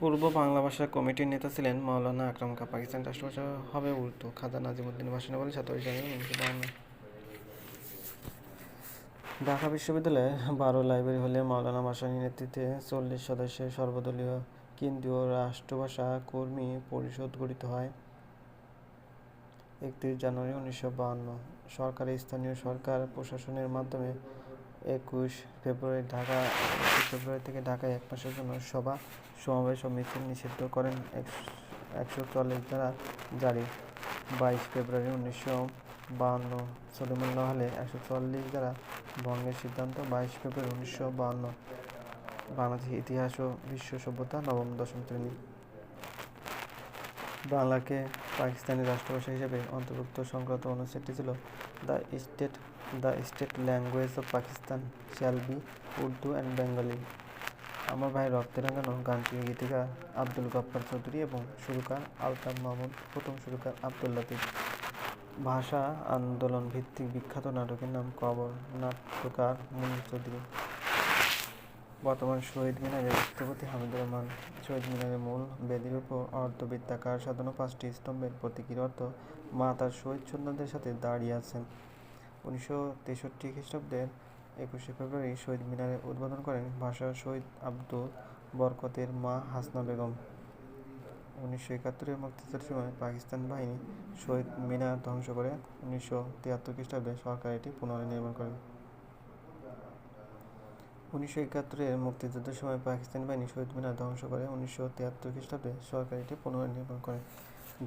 পূর্ব বাংলা ভাষা কমিটির নেতা ছিলেন মাওলানা আকরাম খাঁ পাকিস্তান রাষ্ট্রভাষা হবে উর্দু। খাজা নাজিমুদ্দিন ভাষণে বলে সাতাশ জানুয়ারি উনিশশো বাহান্ন ঢাকা বিশ্ববিদ্যালয়ে বারো লাইব্রেরি হলে মাওলানা ভাসানীর নেতৃত্বে চল্লিশ সদস্যের সর্বদলীয় কেন্দ্রীয় রাষ্ট্রভাষা কর্মী পরিষদ গঠিত হয়। একত্রিশ জানুয়ারি উনিশশো বাহান্ন সরকারি স্থানীয় সরকার প্রশাসনের মাধ্যমে একুশ ফেব্রুয়ারি ঢাকা ফেব্রুয়ারি থেকে ঢাকায় এক মাসের জন্য সভা সমাবেশ ও মিছিল নিষিদ্ধ করেন একশো চল্লিশ দ্বারা জারি। বাইশ ফেব্রুয়ারি উনিশশো বাহান্ন সলিমুল্লাহ হলে একশো চল্লিশ দ্বারা ভঙ্গের সিদ্ধান্ত। বাইশ ফেব্রুয়ারি উনিশশো বাহান্ন, বাংলাদেশের ইতিহাস ও বিশ্ব সভ্যতা, নবম, দশম শ্রেণি। বাংলাকে পাকিস্তানি রাষ্ট্রভাষা হিসেবে অন্তর্ভুক্ত সংক্রান্ত অনুচ্ছেদটি ছিল the state the state language of Pakistan shall be Urdu and Bengali. আমার ভাই রক্তে রাঙানো গানটির গীতিকার আব্দুল গফ্ফার চৌধুরী এবং সুরকার আলতাফ মাহমুদ প্রথম সুরকার আব্দুল লতিফ। ভাষা আন্দোলন ভিত্তিক বিখ্যাত নাটকের নাম কবর, নাট্যকার মুনির চৌধুরী। বর্তমান শহীদ মিনারের স্থপতি হামিদুর রহমান। শহীদ মিনারের মূল বেদির উপর অর্ধবৃত্তাকার সাধারণ পাঁচটি স্তম্ভের প্রতীকীর অর্থ, মা তার শহীদ সন্তানদের সাথে দাঁড়িয়ে আছেন। উনিশশো তেষট্টি খ্রিস্টাব্দের একুশে ফেব্রুয়ারি শহীদ মিনারে উদ্বোধন করেন ভাষা শহীদ আব্দুল বরকতের মা হাসনা বেগম। উনিশশো একাত্তরের মুক্তিযুদ্ধের সময় পাকিস্তান বাহিনী শহীদ মিনার ধ্বংস করে উনিশশো তিয়াত্তর খ্রিস্টাব্দে সরকার এটি পুনরায় নির্মাণ করে। উনিশশো একাত্তরের মুক্তিযুদ্ধের সময় পাকিস্তান বাহিনী শহীদ মিনার ধ্বংস করে উনিশশো তিয়াত্তর খ্রিস্টাব্দে সরকার এটি পুনরায় নির্মাণ করে।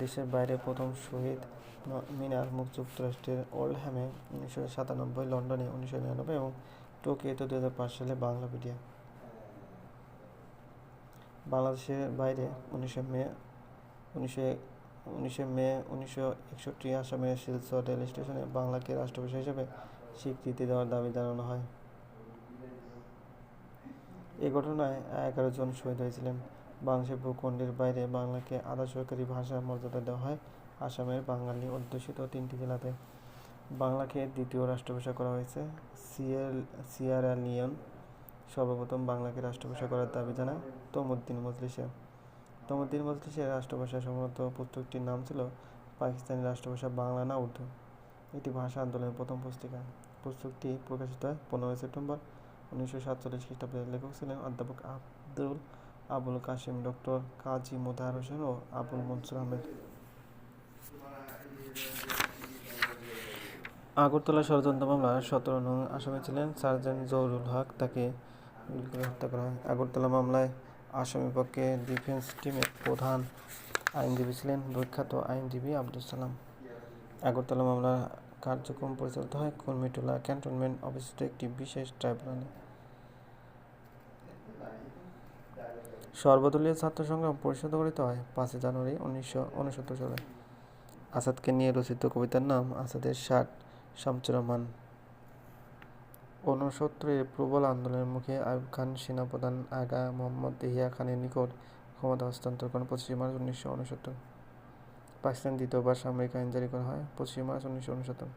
দেশের বাইরে প্রথম শহীদ মিনার মুখ যুক্তরাষ্ট্রের ওল্ডহ্যামে উনিশশো সাতানব্বই, লন্ডনে উনিশশো নিরানব্বই এবং টোকিওতে দু হাজার পাঁচ সালে বাংলাপিডিয়া। বাংলাদেশের বাইরে উনিশে মে উনিশশো উনিশে মে উনিশশো একষট্টি আসামের শিলচর রেল স্টেশনে বাংলাকে রাষ্ট্রভাষা হিসেবে স্বীকৃতি দেওয়ার দাবি জানানো হয়। এ ঘটনায় এগারো জন শহীদ হয়েছিলেন। বাংলাদেশের ভূখণ্ডের বাইরে বাংলাকে আধা সরকারি ভাষা মর্যাদা দেওয়া হয়। আসামের বাঙালি অধ্যুষিত তিনটি জেলাতে বাংলাকে দ্বিতীয় রাষ্ট্রভাষা করা হয়েছে। সিয়েল সিয়ারা লিওন সর্বপ্রথম বাংলাকে রাষ্ট্রভাষা করার দাবি জানায় তমুদ্দিন মজলিসে। তমুদ্দিন মজলিসের রাষ্ট্রভাষা সম্ভবত পুস্তকটির নাম ছিল পাকিস্তানি রাষ্ট্রভাষা বাংলা না উর্দু। এটি ভাষা আন্দোলনের প্রথম পুস্তিকা। পুস্তকটি প্রকাশিত হয় পনেরোই সেপ্টেম্বর উনিশশো সাতচল্লিশ খ্রিস্টাব্দের লেখক ছিলেন অধ্যাপক আব্দুল আবুল কাশিম, ডক্টর কাজী মোতাহার হোসেন ও আবুল মনসুর আহমেদ। আগরতলা ষড়যন্ত্র মামলার সতেরো নং আসামি ছিলেন সার্জেন্ট জহুরুল হক। তাকে হত্যা করা হয়। আগরতলা মামলায় আসামি পক্ষে ডিফেন্স টিমের প্রধান আইনজীবী ছিলেন বিখ্যাত আইনজীবী আব্দুল সালাম। আগরতলা মামলার কার্যক্রম পরিচালিত হয় কর্মীটোলা ক্যান্টনমেন্ট অবস্থিত একটি বিশেষ ট্রাইব্যুনালে। সর্বদলীয় ছাত্র সংগ্রাম পরিষদ গঠিত হয় পাঁচই জানুয়ারি উনিশশো উনসত্তর সালে। আসাদকে নিয়ে রচিত কবিতার নাম আসাদের ষাট শামচুররহমান ঊনসত্তরের প্রবল আন্দোলনের মুখে আইয়ুব খান সেনাপ্রধান আগা মোহাম্মদ ইহিয়া খানের নিকট ক্ষমতা হস্তান্তর করেন পঁচিশে মার্চ উনিশশো উনসত্তর। পাকিস্তান দ্বিতীয়বার সামরিক আইন জারি করা হয় পঁচিশে মার্চ উনিশশো উনসত্তর।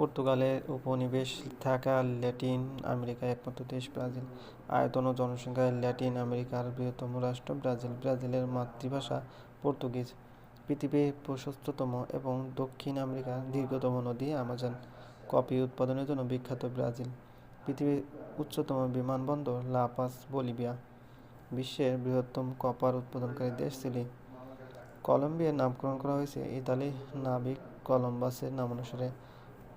পর্তুগালের উপনিবেশ থাকা ল্যাটিন আমেরিকার একমাত্র দেশ ব্রাজিল। আয়তন ও জনসংখ্যায় ল্যাটিন আমেরিকার বৃহত্তম রাষ্ট্র ব্রাজিল। ব্রাজিলের মাতৃভাষা পর্তুগিজ। পৃথিবীর প্রশস্ততম এবং দক্ষিণ আমেরিকার দীর্ঘতম নদী আমাজন। কফি উৎপাদনের জন্য বিখ্যাত ব্রাজিল। পৃথিবীর উচ্চতম বিমানবন্দর লাপাস বলিভিয়া। বিশ্বের বৃহত্তম কপার উৎপাদনকারী দেশ চিলি কলম্বিয়ার নামকরণ করা হয়েছে ইতালি নাবিক কলম্বাসের নামানুসারে।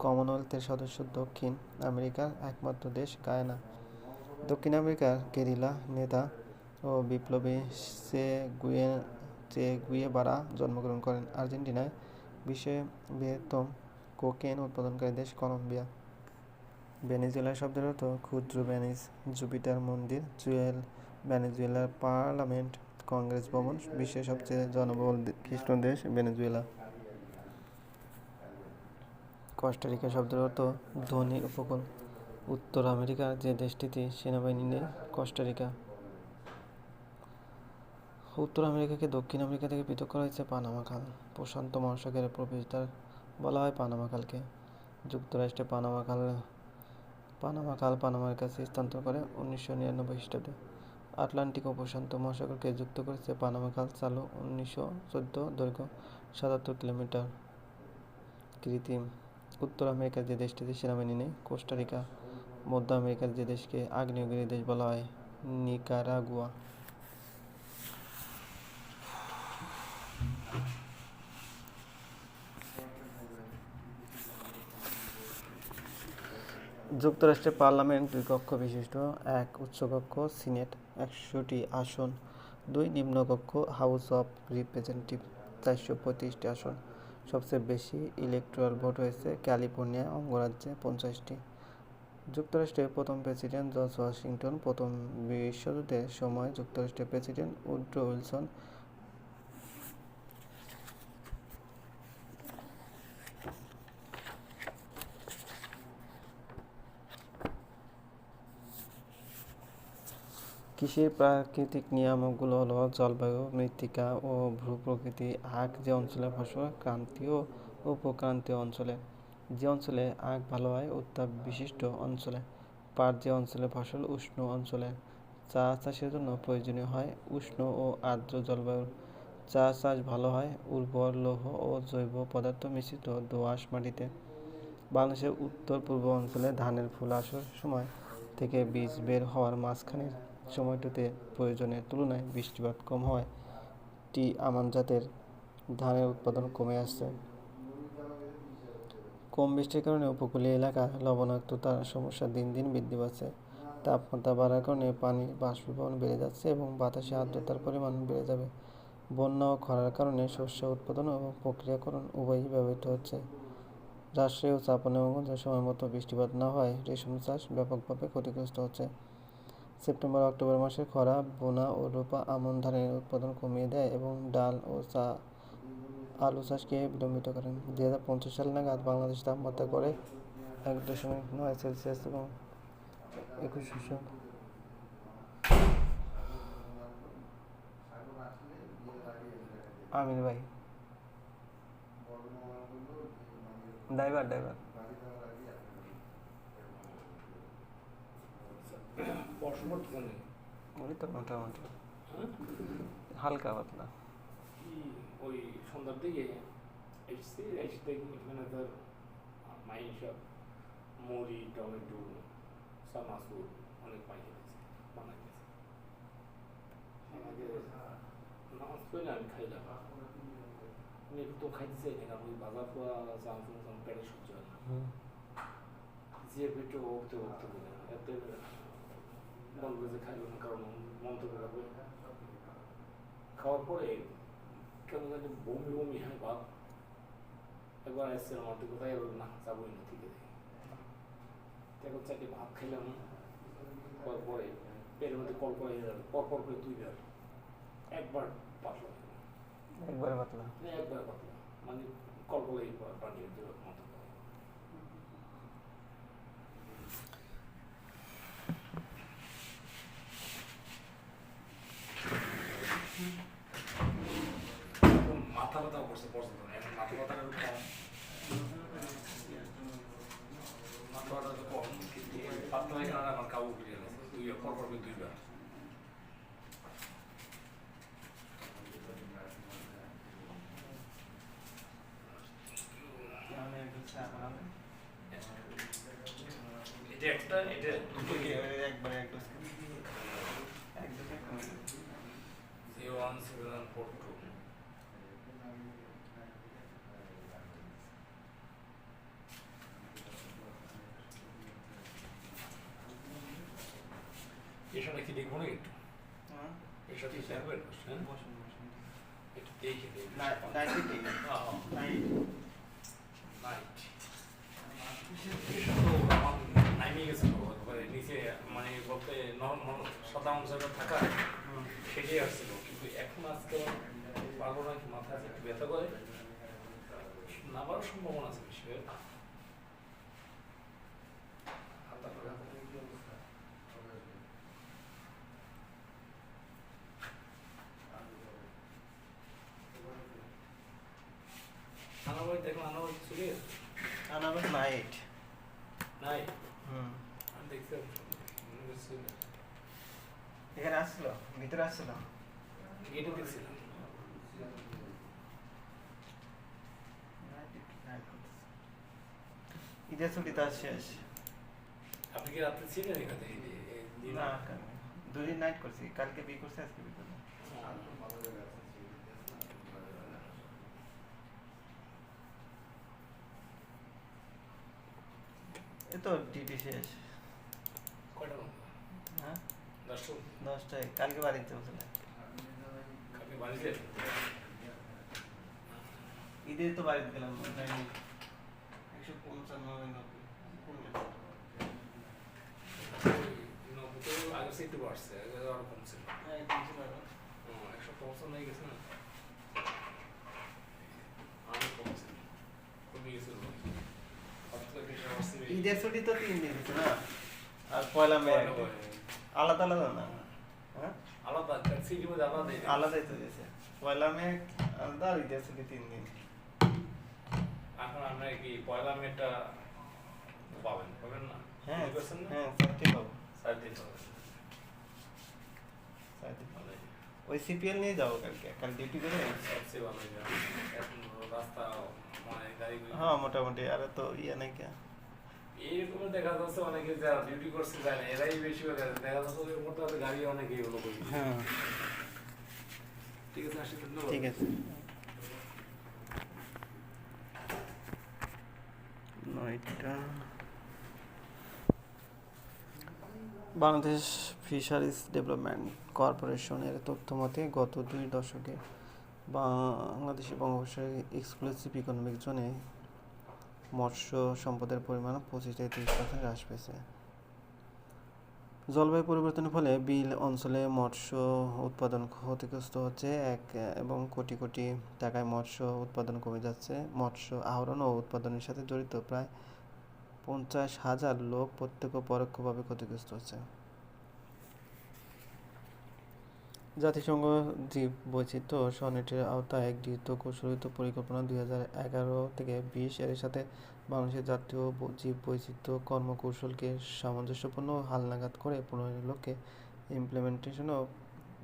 কমনওয়েলথের সদস্য দক্ষিণ আমেরিকার একমাত্র দেশ গায়ানা। দক্ষিণ আমেরিকার গেরিলা নেতা ও বিপ্লবী সে গুয়ে চে গুয়েবারা জন্মগ্রহণ করেন। আর্জেন্টিনায় বিশ্বের বৃহত্তম কোকেন উৎপাদনকারী দেশ কলম্বিয়া। ভেনেজুয়েলা শব্দের অর্থ ক্ষুদ্র ভেনিস। জুপিটার মন্দির, জুয়েল ভেনেজুয়েলার পার্লামেন্ট, কংগ্রেস ভবন, বিশ্বের সবচেয়ে জনবহুল খ্রিস্ট দেশ ভেনেজুয়েলা। কস্টারিকা শব্দের অর্থ ধনী উপকূল। উত্তর আমেরিকার যে দেশটিতে সেনাবাহিনী নেই কস্টারিকা উত্তর আমেরিকাকে দক্ষিণ আমেরিকা থেকে পৃথক করা হয়েছে পানামা খাল। প্রশান্ত মহাসাগরের প্রবেশদ্বার বলা হয় পানামা খালকে। যুক্তরাষ্ট্রে পানামা খাল পানামা খাল পানামার কাছে স্থানান্তর করে উনিশশো নিরানব্বই খ্রিস্টাব্দে। আটলান্টিক ও প্রশান্ত মহাসাগরকে যুক্ত করেছে পানামা খাল চালু উনিশশো চোদ্দ দৈর্ঘ্য সাতাত্তর কিলোমিটার কৃত্রিম। উত্তর আমেরিকার যে দেশটিতে সেনাবাহিনী নেই কোস্টারিকা মধ্য আমেরিকার যে দেশকে আগ্নেয়গিরি দেশ বলা হয়, নিকারাগুয়া। যুক্তরাষ্ট্রের পার্লামেন্ট দুই কক্ষ বিশিষ্ট, এক উচ্চকক্ষ সিনেট একশোটি আসন, দুই নিম্নকক্ষ হাউস অফ রিপ্রেজেন্টেটিভ চারশো পঁয়ত্রিশটি আসন। সবচেয়ে বেশি ইলেকট্রাল ভোট হয়েছে ক্যালিফোর্নিয়া অঙ্গরাজ্যে পঞ্চাশটি। যুক্তরাষ্ট্রের প্রথম প্রেসিডেন্ট জর্জ ওয়াশিংটন, প্রথম বিশ্বযুদ্ধের সময় যুক্তরাষ্ট্রের প্রেসিডেন্ট উড্রো উইলসন কৃষির প্রাকৃতিক নিয়ামকগুলো হলো জলবায়ু, মৃত্তিকা ও ভূপ্রকৃতি, আখ যে অঞ্চলে ফসল ক্রান্তীয় উপক্রান্তীয় অঞ্চলে। যে অঞ্চলে আখ ভালো হয় উত্তাপ বিশিষ্ট অঞ্চলে। পাট যে অঞ্চলে ফসল উষ্ণ অঞ্চলে। চা চাষের জন্য প্রয়োজনীয় হয় উষ্ণ ও আর্দ্র জলবায়ুর। চা চাষ ভালো হয়, উর্বর লৌহ ও জৈব পদার্থ মিশ্রিত দোআঁশ মাটিতে। বাংলাদেশের উত্তর পূর্ব অঞ্চলে ধানের ফুল আসার সময় থেকে বীজ বের হওয়ার মাঝখানের সময়টিতে প্রয়োজনের তুলনায় বৃষ্টিপাত কম হওয়ায় টি আমান জাতের ধানের উৎপাদন কমে আসছে। কম বৃষ্টির কারণে উপকূলীয় এলাকায় লবণাক্ততার সমস্যা দিন দিন বৃদ্ধি পাচ্ছে। তাপমাত্রা বাড়ার কারণে পানির বাষ্পীভবন বেড়ে যাচ্ছে এবং বাতাসে আর্দ্রতার পরিমাণ বেড়ে যাবে। বন্যা ও খরার কারণে শস্য উৎপাদন এবং প্রক্রিয়াকরণ উভয়ই ব্যবহৃত হচ্ছে। রাজশাহী ও সময় মতো বৃষ্টিপাত না হওয়ায় রেশম চাষ ব্যাপকভাবে ক্ষতিগ্রস্ত হচ্ছে। সেপ্টেম্বর, অক্টোবর মাসে খরা, বোনা ও রোপা আমন ধানের উৎপাদন কমিয়ে দেয় এবং ডাল ও চা, আলু চাষকে বিলম্বিত করে দুই হাজার পঞ্চাশ সাল নাগাদ বাংলাদেশ তাপমাত্রা করে এক দশমিক নয় সেলসিয়াস এবং একুশ আমির ভাই। Driver driver. ওই তো মোটামুটি হালকা পাতলা। ওই সন্ধ্যার দিকে এসছি এসে দেখি এখানে তোর মাইসব মুড়ি টমেটো সামাসুর অনেক পাই গেছে বানাই গেছে। আমাকে নামাজ পড়লে আমি খাইলাম আমি তো খাইতে চাই না কারণ ওই বাজার পোয়া চাম চাম পেটে সহ্য হয় না। যে পেটে ভক্ত ভক্ত করে এতে বলবে যে খাইল না কারণ মন্তব্য করবে খাওয়ার পরে কেন জানি বমি বমি হয় ভাব একবার এসেছিলাম আমার তো কোথায় বলব না যাবোই না ঠিক আছে। এখন চারটে ভাত খেলাম। পরে পেটের মধ্যে কল করে পর পর করে দুইবার। একবার পাতলা। একবারে পাতলা? মানে একবার পাতলা। মানে কলকলাই পানি মতো মাথা ব্যথা করছে পর্যন্ত না এখন মাথা ব্যথাটা একটু কম মাথা ব্যথা তো কম কিন্তু এই পাতলা এখানে আমার কাবু ফিরে গেছে দুই পর পর করে দুইবার এটা একটা এটা দুটো একবারে একদম zero one seven four two এর সাথে কি দেখব না? একটু সাথে কি দেখবেন হ্যাঁ একটু দেখে দেখি নাইট নাইমে গেছে নিচে মানে বলতে সাদা অংশটা থাকা সেটাই আসছিল। কিন্তু এখন আজকে পারব না মাথা একটু ব্যথা করে। আনাবার নাইট নাই হুম। দেখছি। এখানে আসছিল ভিতরে আসছিল গেটে দেখছিলাম ঈদের ছুটি তার শেষ। আপনি কি ছিলেন এখানে? না দুদিন নাইট করছি। কালকে বিয়ে করছে আজকে বিয়ে করলাম তো ডিউটি শেষ। কয়টা হ্যাঁ? দশটা। দশটায়। কালকে বাড়িতে চলছিল কালকে বাড়িতে? ঈদে তো বাড়িতে গেলাম। একশো পঞ্চান্ন আগে বাড়ছে আগে আরও কম ছিল। হ্যাঁ। একশো পঞ্চান্ন হয়ে গেছে না? আরও কম ছিল। কমে গেছিল হঠাৎ করে বেশি বাড়ছে ঈদের ছুটি তো তিন দিন দিচ্ছে না আর পয়লা মে পয়লা মে। আলাদা আলাদা না হ্যাঁ আলাদা সিটির মধ্যে আলাদাই না। আলাদাই তো দিয়েছে পয়লা মে আলাদা আর ঈদের ছুটি তিন দিন এখন আমরা কি পয়লা মেটা পাবেন পাবেন না হ্যাঁ বুঝতে পারছেন না হ্যাঁ চারটে পাবো সাড়ে তিন পাবেন চারটে পাবো। ভালোই। ওই সিপিএল নিয়ে যাব কালকে কাল ডিউটি করে সবচেয়ে ভালো এটা। এখন রাস্তা মানে গাড়ি হ্যাঁ মোটামুটি আর তো ইয়ে নাই কে। এইরকম দেখা যাচ্ছে অনেকে যারা ডিউটি করছে যায় না এরাই বেশি দেখা যাচ্ছে ওদের মোটামুটি গাড়ি অনেকে এগুলো করে হ্যাঁ। ঠিক আছে আসি ঠিক আছে। নয়টা। বাংলাদেশ ফিশারিজ ডেভেলপমেন্ট কর্পোরেশনের তথ্য মতে গত দুই দশকে বাংলাদেশি বঙ্গোপসাগরে এক্সক্লুসিভ ইকোনমিক জোনে মৎস্য সম্পদের পরিমাণ পঁচিশ থেকে তিরিশ পার্সেন্ট হ্রাস পেয়েছে। জলবায়ু পরিবর্তনের ফলে বিল অঞ্চলে মৎস্য উৎপাদন ক্ষতিগ্রস্ত হচ্ছে এক, এবং কোটি কোটি টাকায় মৎস্য উৎপাদন কমে যাচ্ছে। মৎস্য আহরণ ও উৎপাদনের সাথে জড়িত প্রায় পঞ্চাশ হাজার লোক প্রত্যক্ষ পরোক্ষভাবে ক্ষতিগ্রস্ত হচ্ছে। জাতিসংঘ জীব বৈচিত্র্য সনেটের আওতায় গৃহীত কৌশলিত পরিকল্পনা দুই হাজার এগারো থেকে বিশ, এর সাথে বাংলাদেশের জাতীয় জীব বৈচিত্র্য কর্মকৌশলকে সামঞ্জস্যপূর্ণ হালনাগাদ করে পুনরের লক্ষ্যে implementation of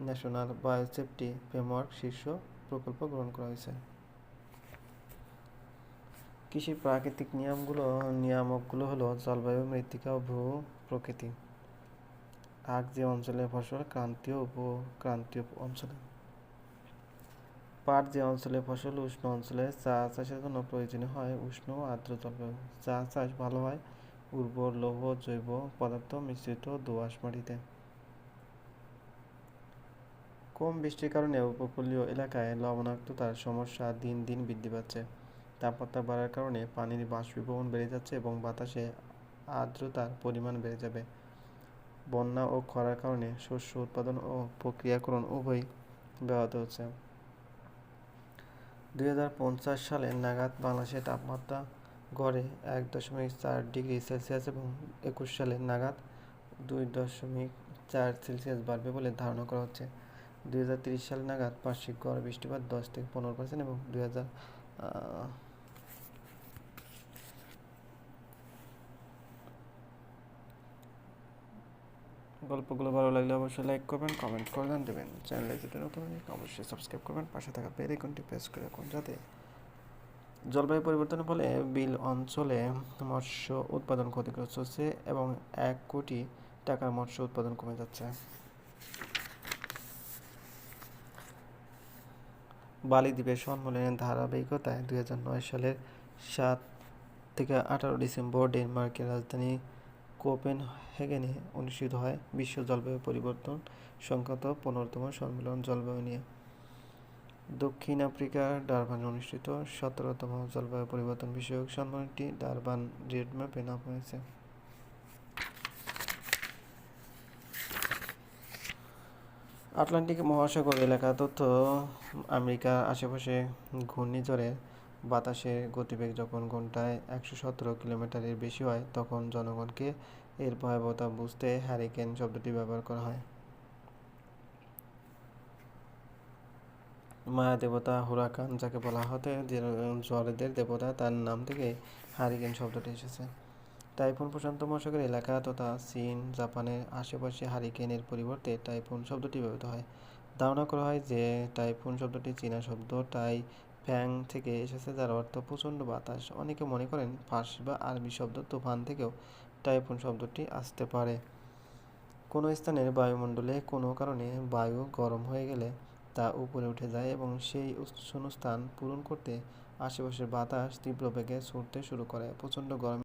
national biosafety framework শীর্ষ প্রকল্প গ্রহণ করা হয়েছে। কৃষির প্রাকৃতিক নিয়মগুলো, নিয়ামকগুলো হলো জলবায়ু, মৃত্তিকা ও ভূ প্রকৃতি আগ যে অঞ্চলে ফসল, ক্রান্তীয় উপক্রান্তীয় অঞ্চলে। পাট যে অঞ্চলে ফসল, উষ্ণ অঞ্চলে চা চাষের জন্য প্রয়োজনীয় হয় উষ্ণ আর্দ্র জলবায়ু। চা চাষ ভালো হয় উর্বর লৌহ, জৈব পদার্থ মিশ্রিত দোআঁশ মাটিতে কম বৃষ্টির কারণে উপকূলীয় এলাকায় লবণাক্ততার সমস্যা দিন দিন বৃদ্ধি পাচ্ছে। তাপমাত্রা বাড়ার কারণে পানির বাষ্পীভবন বেড়ে যাচ্ছে এবং বাতাসে আর্দ্রতার পরিমাণ বেড়ে যাবে। বন্যা ও খরার কারণে শস্য উৎপাদন ও প্রক্রিয়াকরণ উভয়ই ব্যাহত হচ্ছে। দুই হাজার পঞ্চাশ সালে নাগাদ বাংলাদেশের তাপমাত্রা গড়ে এক দশমিক চার ডিগ্রি সেলসিয়াস এবং একুশ সালে নাগাদ দুই দশমিক চার সেলসিয়াস বাড়বে বলে ধারণা করা হচ্ছে। দুই সাল নাগাদ বার্ষিক গড় বৃষ্টিপাত দশ থেকে পনেরো পার্সেন্ট এবং দুই হাজার গল্পগুলো ভালো লাগলে অবশ্যই লাইক করবেন কমেন্ট করবেন, দেবেন চ্যানেলে যদি নতুন অবশ্যই সাবস্ক্রাইব করবেন, পাশে থাকা বেল আইকনটি প্রেস করে রাখুন যাতে জলবায়ু পরিবর্তনের ফলে বিল অঞ্চলে মৎস্য উৎপাদন ক্ষতিগ্রস্ত হচ্ছে এবং এক কোটি টাকার মৎস্য উৎপাদন কমে যাচ্ছে। বালি দ্বীপের সম্মেলনের ধারাবাহিকতায় দুই হাজার নয় সালের সাত থেকে আঠারো ডিসেম্বর ডেনমার্কের রাজধানী কোপেন হেগেনে অনুষ্ঠিত হয় বিশ্ব জলবায়ু পরিবর্তন সংক্রান্ত পনেরোতম সম্মেলন জলবায়ু নিয়ে। দক্ষিণ আফ্রিকার ডারবানে অনুষ্ঠিত সতেরোতম জলবায়ু পরিবর্তন বিষয়ক সম্মেলনটি ডারবান রেড ম্যাপে নাম হয়েছে। আটলান্টিক মহাসাগর এলাকা, তথ্য আমেরিকার আশেপাশে ঘূর্ণিঝড়ের বাতাসের গতিবেগ যখন ঘন্টায় একশো সতেরো কিলোমিটারের বেশি হয়, তখন জনগণকে এর ভয়াবহতা বুঝতে হ্যারিকেন শব্দটি ব্যবহার করা হয়। মায়া দেবতা হুরাকান, যাকে বলা হতে ঝড়েদের দেবতা, তার নাম থেকে হারিকেন শব্দটি এসেছে। টাইফুন প্রশান্ত মহাসাগর এলাকা তথা চীন, জাপানের আশেপাশে হারিকেনের পরিবর্তে টাইফুন শব্দটি ব্যবহৃত হয়। ধারণা করা হয় যে, টাইফুন শব্দটি চীনা শব্দ টাই ফ্যাং থেকে এসেছে যার অর্থ প্রচণ্ড বাতাস। অনেকে মনে করেন ফার্সি বা আরবি শব্দ তুফান থেকেও টাইফুন শব্দটি আসতে পারে। কোনো স্থানের বায়ুমণ্ডলে কোনো কারণে বায়ু গরম হয়ে গেলে তা উপরে উঠে যায় এবং সেই শূন্যস্থান পূরণ করতে আশেপাশের বাতাস তীব্র বেগে ছুটতে শুরু করে। প্রচণ্ড গরম